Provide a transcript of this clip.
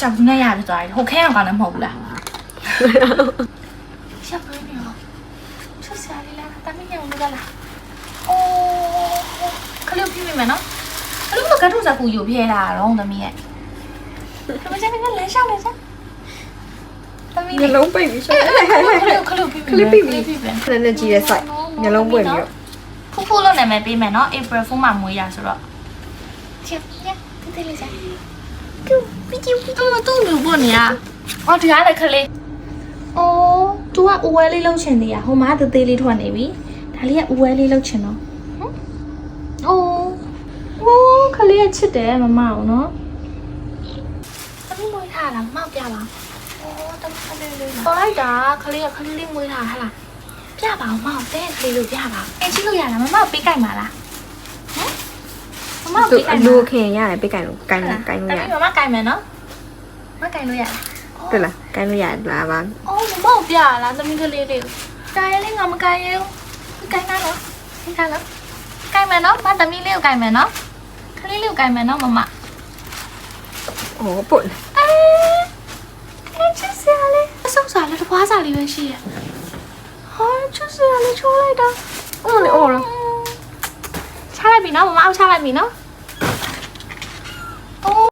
ကြောက်ဘူးနဲ့ရဖြစ်သွားတယ်ဟိုခဲအောင်ကောင်းလည်းမဟုတ်ဘူးလားရှက်ဘူးနေရောချစ်စားလေးလားတမီးညောင်းလို့လားအိုးခလုတ်ပြမိမယ်နော်ခလုတ်ကကထုစားကူယူပြဲတာတော့သမီးရဲ့တမီးချင်းကလည်းရှောက်နေစမ်းသမီးညလုံးပိတ်ပြီးရှောက်ဟဲ့ဟဲ့ဟဲ့ခဟဲ့လုတ်ခလုတ်ပြမိခလုတ်ပြမိခလုတ်ပြမိခနဲ့နဲ့ကြီးရဲ့ site ညလုံးပွင့်ပြီးတော့ဖူဖူလို့နာမည်ပေးမယ်နော် April Fool မှာမွေးရဆိုတော့ချက်ညတိတိလေးစား ကျူပီကျူပီကျူတူလူပေါ့နေရအော်ဒီအားလည်းခလေးအိုး तू ကဦးဝဲလေးလှုပ်ချင်သေးရဟိုမှာသေးသေးလေးထွက်နေပြီဒါလေးကဦးဝဲလေးလှုပ်ချင်တော့ဟမ်အိုးအိုးခလေးကချစ်တယ်မမအောင်နော်သမီးမွေးထားလားမမပြပါအိုးသမီးခလေးလေးပေါ်လိုက်တာခလေးကခလေးလေးမွေးထားဟဲ့လားပြပါအောင်မအောင်တဲ့ကလေးလို့ပြပါအင်ချီလို့ရလားမမပေးကြိုက်မှာလားဟ မ်မမသူပေးကြိုအက်လူမှာခင်ရတယ်ပိတ်ကန်လို့ကိုင်းကိုင်းလို့ရတမီးမမကြိုက်မယ်နော်မကြိုက်လို့ရလားတွေ့လားကိုင်းလို့ရတယ်လားပါအော်မမပြလားတမီးကလေးလေးတာရဲလေးငါမကြိုက်ရင်ကြိုက်လားနော်ကြိုက်လားကြိုက်မယ်နော်မတမီးလေးကိုကြိုက်မယ်နော်ကလေးလေးကိုကြိုက်မယ်နော်မမဟောပွတ်အဲအဲချစ်စရာလေးအဆုပ်စားလေးတစ်ပွားစားလေးပဲရှိရဟာချစ်စရာလေးချိုးလိုက်တာအော်လေအော်လားချလိုက်ပြီနော်မမအောက်ချလိုက်ပြီနော်